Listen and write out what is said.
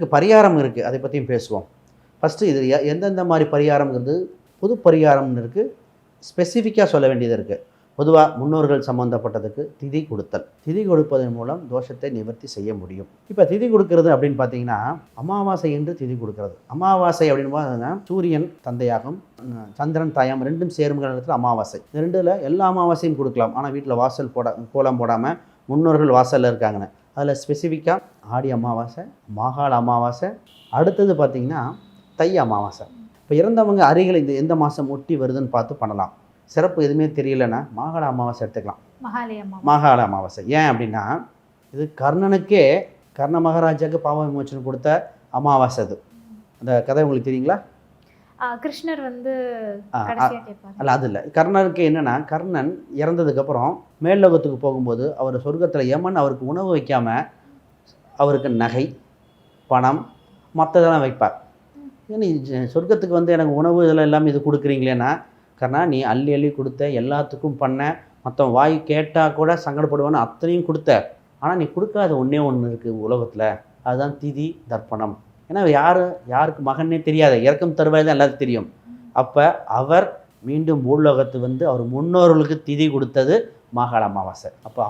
இதற்கு பரிகாரம் இருக்குது அதை பற்றியும் பேசுவோம். ஃபஸ்ட்டு இது எந்தெந்த மாதிரி பரிகாரம்ங்கிறது பொது பரிகாரம்னு இருக்குது ஸ்பெசிஃபிக்காக சொல்ல வேண்டியது இருக்குது பொதுவாக முன்னோர்கள் சம்மந்தப்பட்டதுக்கு திதி கொடுத்தல். திதி கொடுப்பதன் மூலம் தோஷத்தை நிவர்த்தி செய்ய முடியும். இப்போ திதி கொடுக்கறது அப்படின்னு பார்த்தீங்கன்னா அமாவாசை என்று திதி கொடுக்கறது. அமாவாசை அப்படின்னு பார்த்தீங்கன்னா சூரியன் தந்தையாகும் சந்திரன் தாயம் ரெண்டும் சேருங்கிற இடத்துல அமாவாசை. இந்த ரெண்டில் எல்லா அமாவாசையும் கொடுக்கலாம். ஆனால் வீட்டில் வாசல் போட கோலம் போடாமல் முன்னோர்கள் வாசலில் இருக்காங்கன்னு. அதில் ஸ்பெசிஃபிக்காக ஆடி அமாவாசை மாகாள அமாவாசை அடுத்தது பார்த்திங்கன்னா தை அமாவாசை. இப்போ இறந்தவங்க அருகில் இந்த எந்த மாதம் ஒட்டி வருதுன்னு பார்த்து பண்ணலாம். சிறப்பு எதுவுமே தெரியலன்னா மாகாள அமாவாசை எடுத்துக்கலாம். மாகாள அமாவாசை. ஏன் அப்படின்னா இது கர்ணனுக்கே கர்ண மகாராஜாவுக்கு பாவ விமோச்சனம் கொடுத்த அமாவாசை அது. அந்த கதை உங்களுக்கு தெரியுங்களா? கிருஷ்ணர் வந்து அல்ல அது இல்லை. கர்ணனுக்கு என்னன்னா கர்ணன் இறந்ததுக்கப்புறம் மேல்லோகத்துக்கு போகும்போது அவர் சொர்க்கத்தில் யமன் அவருக்கு உணவு வைக்காம அவருக்கு நகை பணம் மற்றதெல்லாம் வைப்பார். இது சொர்க்கத்துக்கு வந்து எனக்கு உணவு இதெல்லாம் எல்லாமே இது கொடுக்குறீங்களேன்னா கர்ணா நீ அள்ளி அள்ளி கொடுத்த எல்லாத்துக்கும் பண்ண மற்றவன் வாய் கேட்டால் கூட சங்கடப்படுவான்னு அத்தனையும் கொடுத்த. ஆனால் நீ கொடுக்காத ஒன்றே ஒன்று இருக்குது உலகத்தில். அதுதான் திதி தர்ப்பணம். ஏன்னா யார்? யாருக்கு மகனே தெரியாது. இறக்கும் தருவாய் தான் எல்லாத்துக்கும் தெரியும். அப்போ அவர் மீண்டும் பூலோகத்து வந்து அவர் முன்னோர்களுக்கு திதி கொடுத்தது மாகாள அமாவாசை. அப்போ